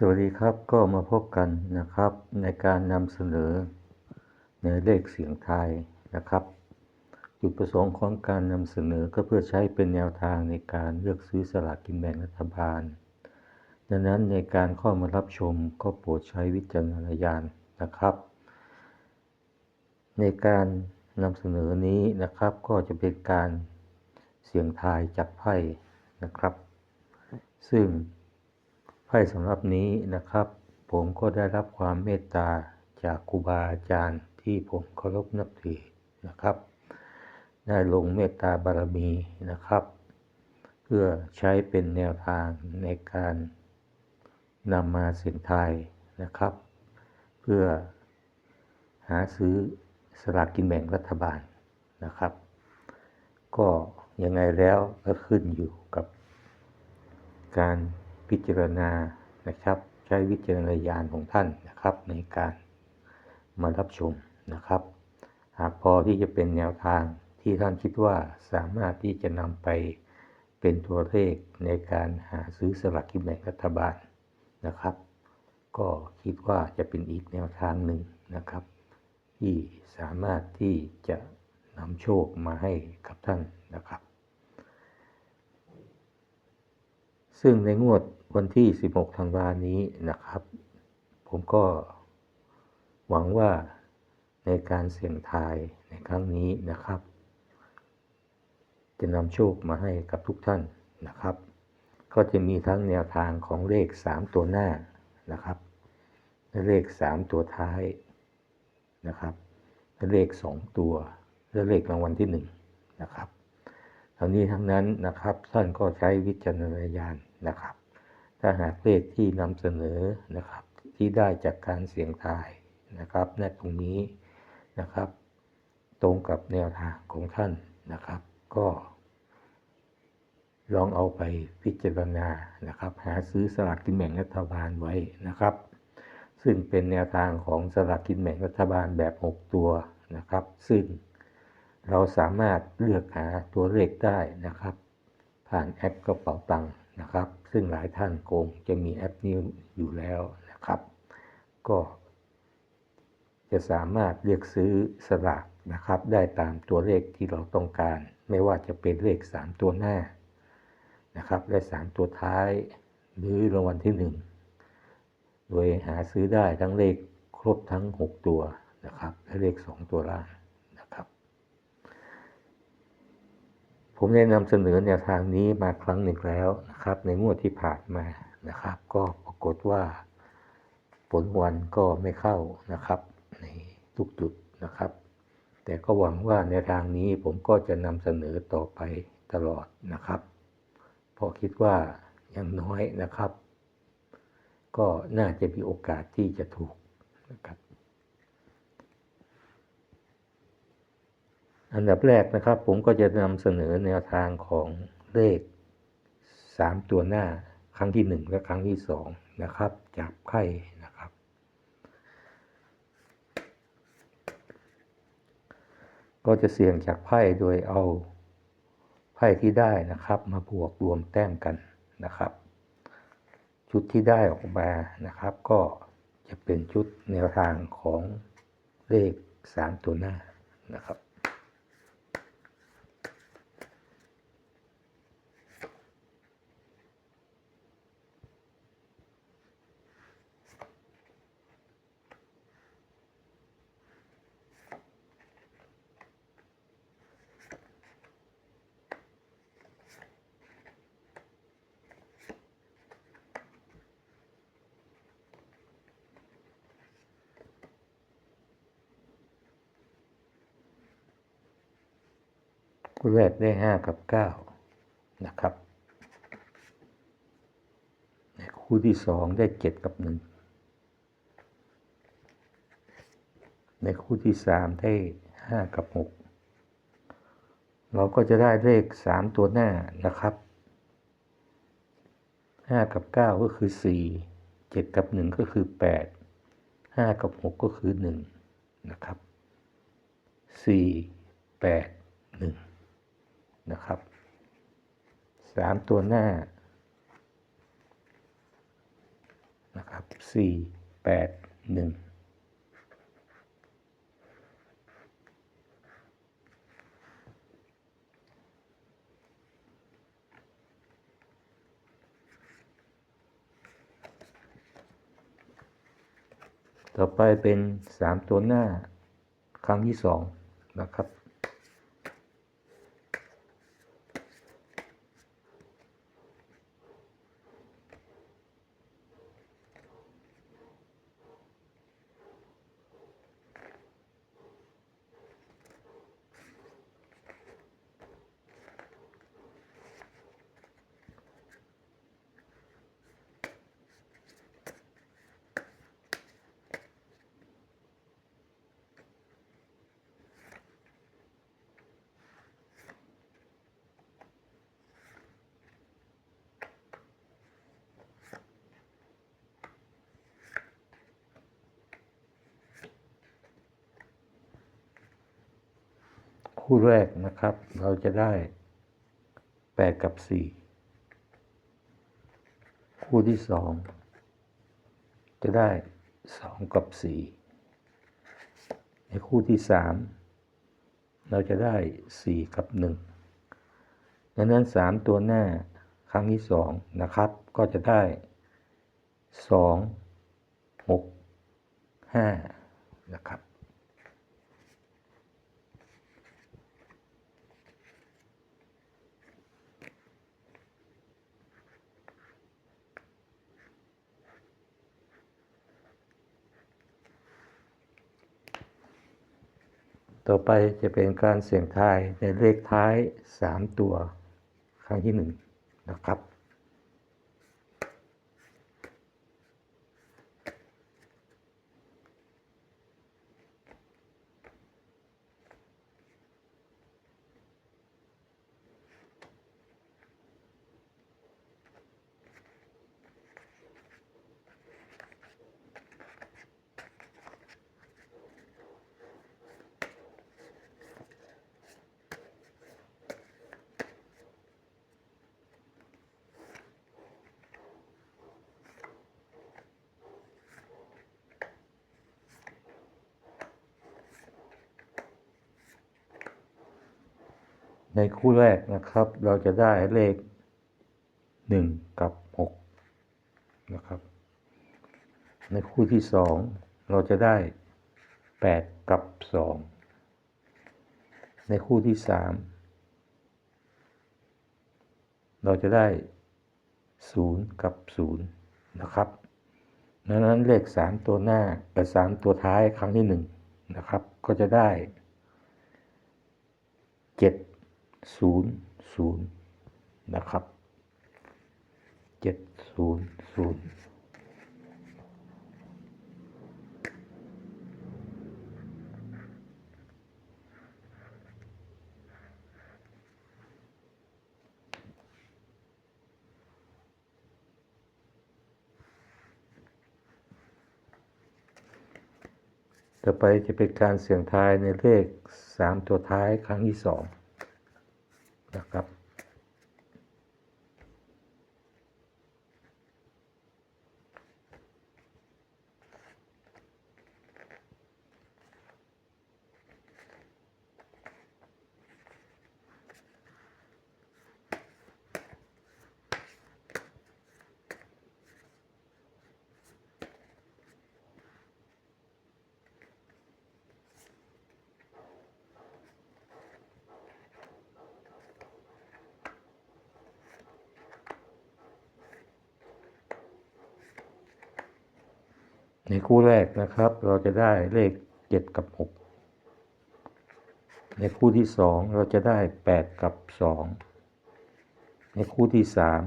สวัสดีครับก็มาพบกันนะครับในการนำเสนอในเลขเสียงไทยนะครับ จุดประสงค์ของการนำเสนอก็เพื่อใช้เป็นแนวทางในการเลือกซื้อสลากกินแบ่งรัฐบาล ดังนั้นในการเข้ามารับชมก็โปรดใช้วิจารณญาณนะครับ ในการนำเสนอนี้นะครับก็จะเป็นการเสียงทายจากไพ่นะครับ ซึ่ง ไพ่สำหรับนี้นะครับ ผมก็ได้รับความเมตตาจากครูบาอาจารย์ที่ผมเคารพนับถือนะครับ ได้ลงเมตตาบารมีนะครับ เพื่อใช้เป็นแนวทางในการนำมาเสี่ยงทายนะครับ เพื่อหาซื้อสลากกินแบ่งรัฐบาลนะครับ ก็ยังไงแล้วก็ขึ้นอยู่กับการ พิจารณานะครับ ใช้วิจารณญาณของท่านนะครับ ในการมารับชมนะครับ หากพอที่จะเป็นแนวทางที่ท่านคิดว่าสามารถที่จะนำไปเป็นตัวเลขในการหาซื้อสลากกินแบ่งรัฐบาลนะครับ ก็คิดว่าจะเป็นอีกแนวทางหนึ่งนะครับ ที่สามารถที่จะนำโชคมาให้กับท่านนะครับ ซึ่งในงวดวันที่ 16 ธันวานี้นะครับ ผมก็หวังว่าในการเสี่ยงทายในครั้งนี้นะครับ จะนำโชคมาให้กับทุกท่านนะครับ ก็จะมีทั้งแนวทางของเลข 3 ตัวหน้านะครับและเลข 3 ตัวท้ายนะครับและเลข 2 ตัวและเลขรางวัลที่ 1 นะครับทั้งนี้ทั้งนั้นนะครับท่านก็ใช้วิจารณญาณ นะครับ ถ้าหากเลขที่นำเสนอนะครับที่ได้จากการเสี่ยงทายนะครับณตรงนี้นะครับ ตรงกับแนวทางของท่านนะครับ ก็ ลองเอาไปพิจารณานะครับ หาซื้อสลากกินแบ่งรัฐบาลไว้นะครับ ซึ่งเป็นแนวทางของสลากกินแบ่งรัฐบาลแบบ 6 ตัวนะครับ ซึ่งเราสามารถเลือกหาตัวเลขได้นะครับ ผ่านแอปกระเป๋าตังค์ นะครับ ซึ่งหลายท่านคงจะมีแอปนี้อยู่แล้วนะครับ ก็จะสามารถเลือกซื้อสลากนะครับ ได้ตามตัวเลขที่เราต้องการ ไม่ว่าจะเป็นเลข 3 ตัวหน้านะครับ และ 3 ตัวท้าย หรือรางวัลที่ 1 โดยหาซื้อได้ทั้งเลขครบทั้ง 6 ตัวนะครับ และเลข 2 ตัวล่างนะครับ ผมได้นำเสนอแนวทางนี้มาครั้งหนึ่งแล้วนะครับ ในงวดที่ผ่านมานะครับ ก็ปรากฏว่า ผลวันก็ไม่เข้านะครับ ในทุกจุดนะครับ แต่ก็หวังว่าในทางนี้ผมก็จะนำเสนอต่อไปตลอดนะครับเพราะคิดว่าอย่างน้อยนะครับ ก็น่าจะมีโอกาสที่จะถูกนะครับ อันดับแรกนะครับ ผมก็จะนำเสนอแนวทางของเลข 3 ตัวหน้าครั้งที่ 1 และครั้งที่ 2 นะครับจากไพ่นะครับ ก็จะเสี่ยงจากไพ่โดยเอาไพ่ที่ได้นะครับ มาบวกรวมแต้มกันนะครับ ชุดที่ได้ออกมานะครับ ก็จะเป็นชุดแนวทางของเลข 3 ตัวหน้านะครับ คู่แรกได้ห้ากับเก้านะครับในคู่ที่สองได้เจ็ดกับหนึ่งในคู่ที่สามได้ห้ากับหกเราก็จะได้เลขสามตัวหน้านะครับห้ากับเก้าก็คือสี่เจ็ดกับหนึ่งก็คือแปดห้ากับหกก็คือหนึ่งนะครับสี่แปดหนึ่ง นะครับสามตัวหน้านะครับสี่แปดหนึ่งต่อไปเป็นสามตัวหน้าครั้งที่สองนะครับ คู่แรกนะครับ เราจะได้แปดกับสี่คู่ที่สองจะได้สองกับสี่ในคู่ที่สามเราจะได้สี่กับหนึ่งดังนั้นสามตัวหน้าครั้งที่สองนะครับ ก็จะได้สองหกห้านะครับ ต่อไปจะเป็นการเสี่ยงทายในเลขท้าย 3 ตัวครั้งที่ 1 นะครับ ในคู่แรกนะครับ เราจะได้เลข 1 กับ 6 นะครับ ในคู่ที่ 2 เราจะได้ 8 กับ 2 ในคู่ที่ 3 เราจะได้ 0 กับ 0 นะครับดังนั้นเลข 3 ตัวหน้ากับ3ตัวท้ายครั้งที่ 1 นะครับ ก็จะได้เจ็ด ศูนย์ศูนย์นะครับเจ็ดศูนย์ศูนย์ต่อไปจะเป็นการเสี่ยงทายในเลขสามตัวท้ายครั้งที่สอง นะครับ ในคู่แรกนะครับ เราจะได้เลขเจ็ดกับหกในคู่ที่สองเราจะได้แปดกับสองในคู่ที่สาม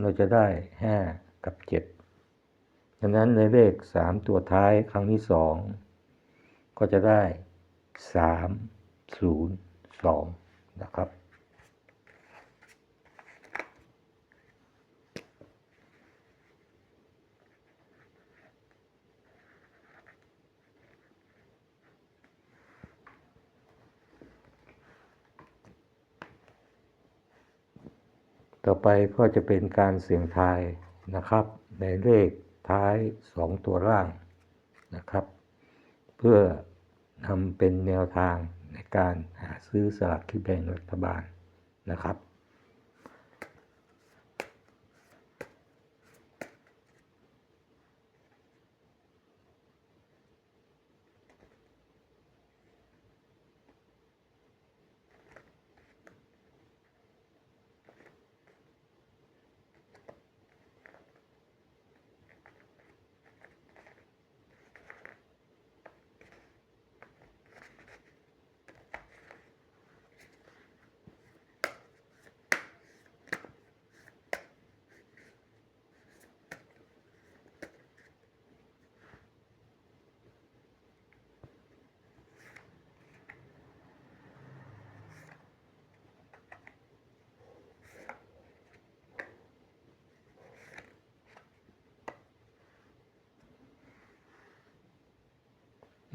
เราจะได้ห้ากับเจ็ดดังนั้นในเลขสามตัวท้ายครั้งที่สองก็จะได้สามศูนย์สองนะครับ ต่อไปก็จะเป็นการเสี่ยงทายนะครับ ในเลขท้ายสองตัวล่างนะครับ เพื่อนำเป็นแนวทางในการหาซื้อสลากที่แบ่งรัฐบาลนะครับ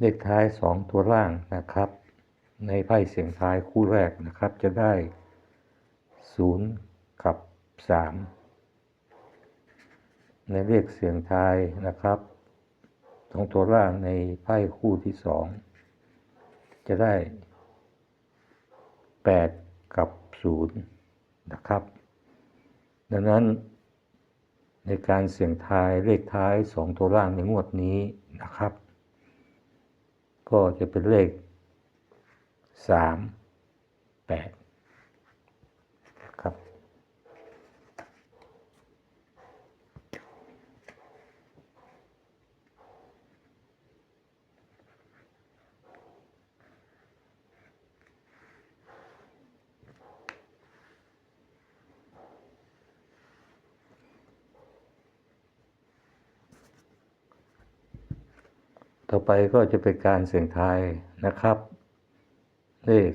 เลขท้ายสองตัวล่างนะครับ ในไพ่เสียงท้ายคู่แรกนะครับ จะได้ศูนย์กับสามในเลขเสียงท้ายนะครับสองตัวล่างในไพ่คู่ที่สองจะได้แปดกับศูนย์นะครับ ดังนั้นในการเสี่ยงทายเลขท้ายสองตัวล่างในงวดนี้นะครับ ก็จะเป็นเลขสามแปดครับ ต่อไปก็จะเป็นการเสี่ยงทายนะครับ เลข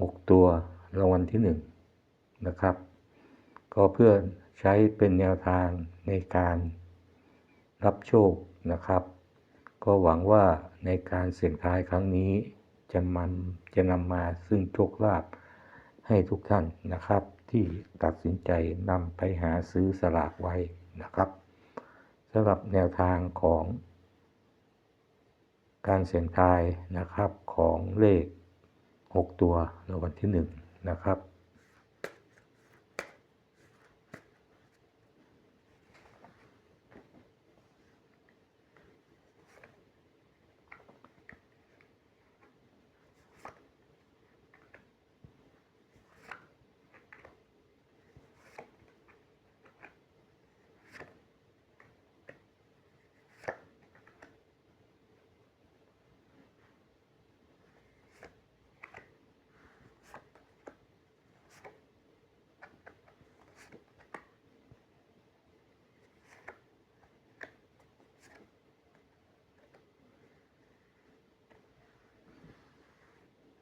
หกตัวรางวัลที่หนึ่งนะครับ ก็เพื่อใช้เป็นแนวทางในการรับโชคนะครับ ก็หวังว่าในการเสี่ยงทายครั้งนี้จะมันจะนำมาซึ่งโชคลาภให้ทุกท่านนะครับ ที่ตัดสินใจนำไปหาซื้อสลากไว้นะครับสำหรับแนวทางของ การเสี่ยงทายนะครับของเลข 6 ตัวในวันที่1นะครับ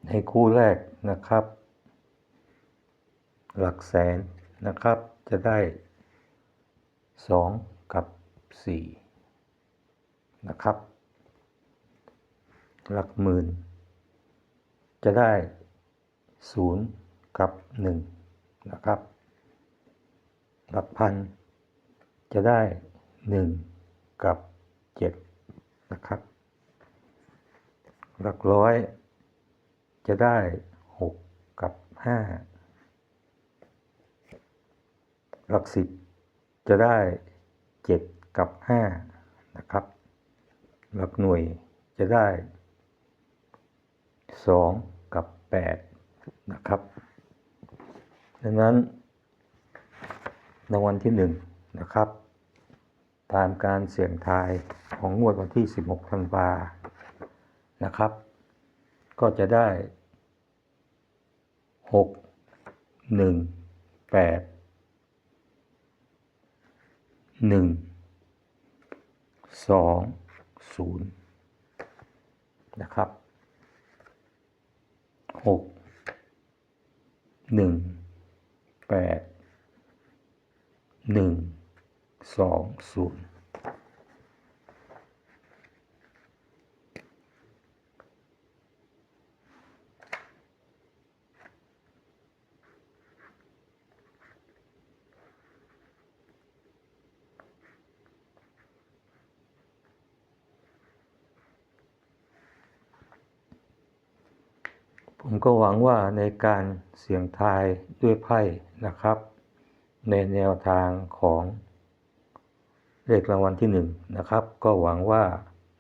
ในคู่แรกนะครับ หลักแสนนะครับ จะได้ 2 กับ 4 นะครับ หลักหมื่น จะได้ 0 กับ 1 นะครับ หลักพัน จะได้ 1 กับ 7 นะครับ หลักร้อย จะได้ 6 กับ 5 หลักสิบจะได้ 7 กับ 5 นะครับ หลักหน่วยจะได้ 2 กับ 8 นะครับ ดังนั้นรางวัลที่ 1 นะครับ ตามการเสี่ยงทายของงวดวันที่ 16 ธันวานะครับ ก็จะได้ หกหนึ่งแปดหนึ่งสองศูนย์นะครับหกหนึ่งแปดหนึ่งสองศูนย์ ผมก็หวังว่าในการเสี่ยงทายด้วยไพ่นะครับ ในแนวทางของเลขรางวัลที่หนึ่งนะครับ ก็หวังว่า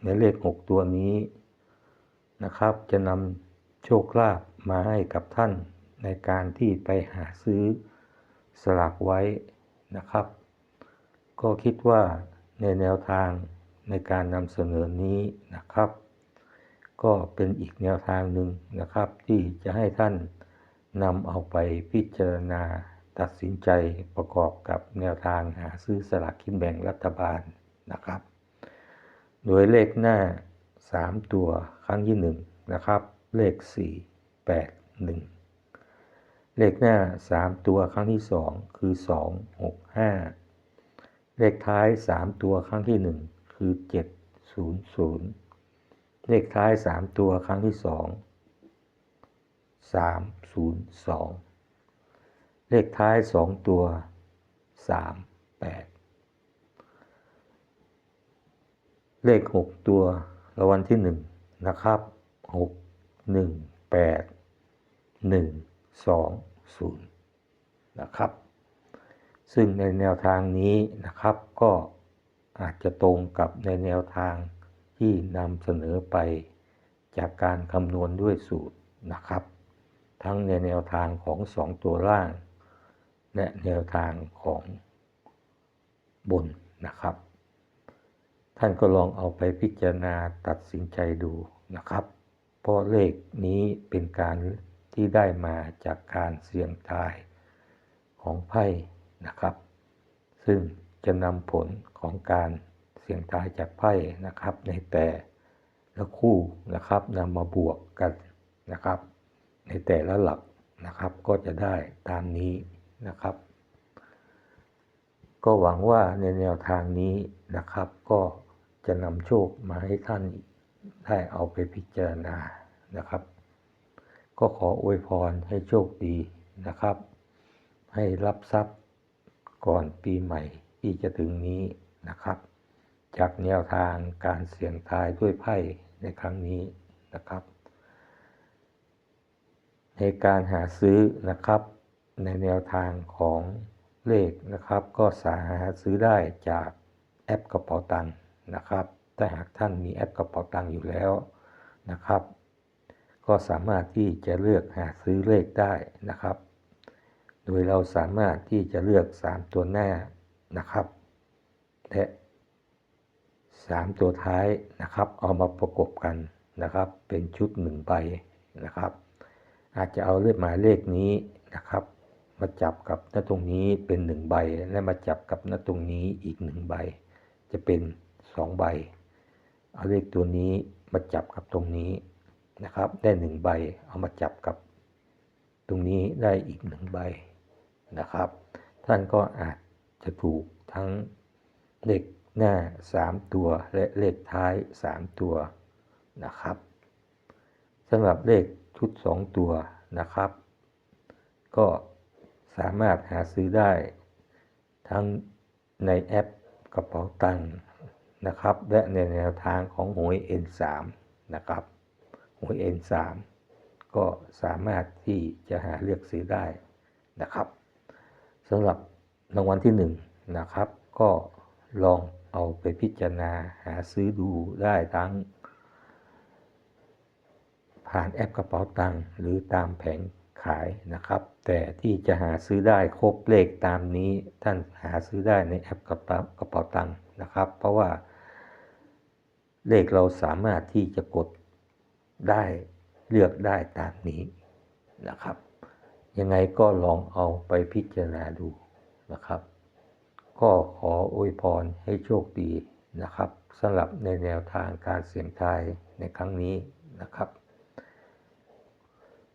ในเลขหกตัวนี้นะครับ จะนำโชคลาภมาให้กับท่านในการที่ไปหาซื้อสลากไว้นะครับ ก็คิดว่าในแนวทางในการนำเสนอนี้นะครับ ก็เป็นอีกแนวทางหนึ่งนะครับ ที่จะให้ท่านนำเอาไปพิจารณาตัดสินใจประกอบกับแนวทางหาซื้อสลากกินแบ่งรัฐบาลนะครับ โดยเลขหน้า 3 ตัวครั้งที่ 1 นะครับ เลข 4 8 1 เลขหน้า 3 ตัวครั้งที่ 2 คือ 2 6 5 เลขท้าย 3 ตัวครั้งที่ 1 คือ 7 0 0 เลขท้าย 3 ตัวครั้งที่ 2 3 0 2 เลขท้าย 2 ตัว 3 8 เลข 6 ตัวรางวัลที่ 1 นะครับ 6 1 8 1 2 0 นะครับ ซึ่งในแนวทางนี้นะครับก็อาจจะตรงกับในแนวทาง ที่นำเสนอไปจากการคำนวณด้วยสูตรนะครับ ทั้งในแนวทางของ 2 ตัวล่าง และแนวทางของบนนะครับ ท่านก็ลองเอาไปพิจารณาตัดสินใจดูนะครับ เพราะเลขนี้เป็นการที่ได้มาจากการเสี่ยงทายของไพ่นะครับ ซึ่งจะนำผลของการ เสียงทายจากไพ่นะครับ ในแต่ละคู่นะครับนำมาบวกกันนะครับ ในแต่ละหลักนะครับก็จะได้ตามนี้นะครับ ก็หวังว่าในแนวทางนี้นะครับ ก็จะนำโชคมาให้ท่านได้เอาไปพิจารณานะครับ ก็ขออวยพรให้โชคดีนะครับ ให้รับทรัพย์ก่อนปีใหม่ที่จะถึงนี้นะครับ จากแนวทางการเสี่ยงทายด้วยไพ่ในครั้งนี้นะครับ ในการหาซื้อนะครับ ในแนวทางของเลขนะครับ ก็สามารถซื้อได้จากแอปกระเป๋าตังค์นะครับถ้าหากท่านมีแอปกระเป๋าตังค์อยู่แล้วนะครับ ก็สามารถที่จะเลือกหาซื้อเลขได้นะครับ โดยเราสามารถที่จะเลือก 3 ตัวหน้านะครับและ 3 ตัวท้ายนะครับ เอามาประกบกันนะครับ เป็นชุด1ใบนะครับ อาจจะเอาเลขหมายเลขนี้นะครับ มาจับกับหน้าตรงนี้เป็น 1 ใบ และมาจับกับหน้าตรงนี้อีก 1 ใบ จะเป็น 2 ใบ เอาเลขตัวนี้มาจับกับตรงนี้นะครับ ได้ 1 ใบ เอามาจับกับตรงนี้ได้อีก 1 ใบนะครับ ท่านก็อาจจะถูกทั้งเลข หน้า 3 ตัวและเลขท้าย 3 ตัวนะครับสำหรับเลขชุด 2 ตัวนะครับ ก็สามารถหาซื้อได้ ทั้งในแอปกระเป๋าตังค์นะครับ และในแนวทางของหวย N3 นะครับหวย N3 ก็สามารถที่จะหาเลือกซื้อได้นะครับสำหรับรางวัลที่1นะครับ ก็ลอง เอาไปพิจารณาหาซื้อดูได้ทั้ง ผ่านแอปกระเป๋าตังค์หรือตามแผงขายนะครับ แต่ที่จะหาซื้อได้ครบเลขตามนี้ท่านหาซื้อได้ในแอปกระเป๋ากระเป๋าตังค์นะครับ เพราะว่า เลขเราสามารถที่จะกดได้เลือกได้ตามนี้นะครับ ยังไงก็ลองเอาไปพิจารณาดูนะครับ ก็ขออวยพรให้โชคดีนะครับสำหรับในแนวทางการเสี่ยงทายในครั้งนี้นะครับ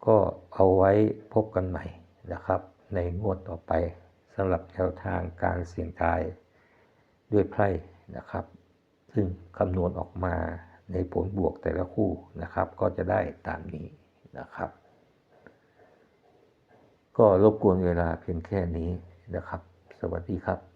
ก็เอาไว้พบกันใหม่นะครับ ในงวดต่อไปสำหรับแนวทางการเสี่ยงทายด้วยไพ่นะครับ ซึ่งคำนวณออกมาในผลบวกแต่ละคู่นะครับ ก็จะได้ตามนี้นะครับ ก็รบกวนเวลาเพียงแค่นี้นะครับ สวัสดีครับ